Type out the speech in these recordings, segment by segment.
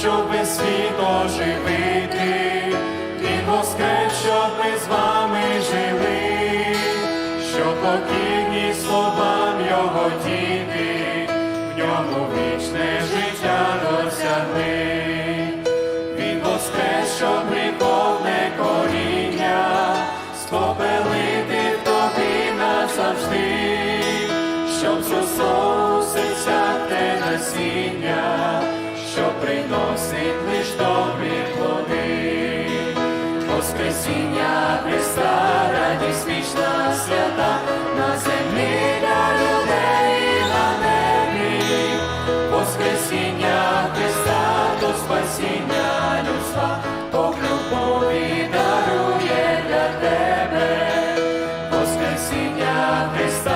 щоб весь світ оживити, Він воскрес, щоб ми з вами жили, що покірні словам Його діти, в ньому вічне життя досягли. Він воскрес, щоб гріховне коріння спопелити в тобі назавжди, щоб зросло у серцях те насіння, Воскресіння Христа, радість вічна свята, на землі для людей на небі. Воскресіння Христа до спасіння людства, то любові дарує для тебе. Воскресіння Христа,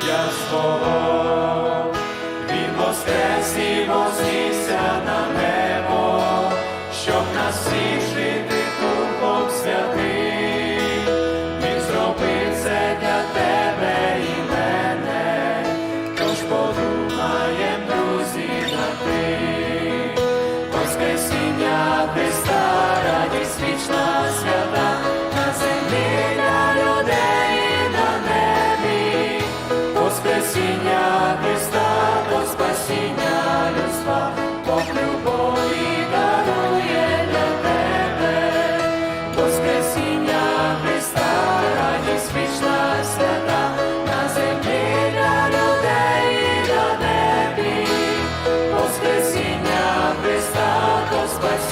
для свого. Він воскрес і вознісся на небо, щоб нас всіх жити Духом Святим. Він зробив це для тебе і мене, тож подумаєм, друзі, на ти. Воскресіння Христа,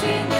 на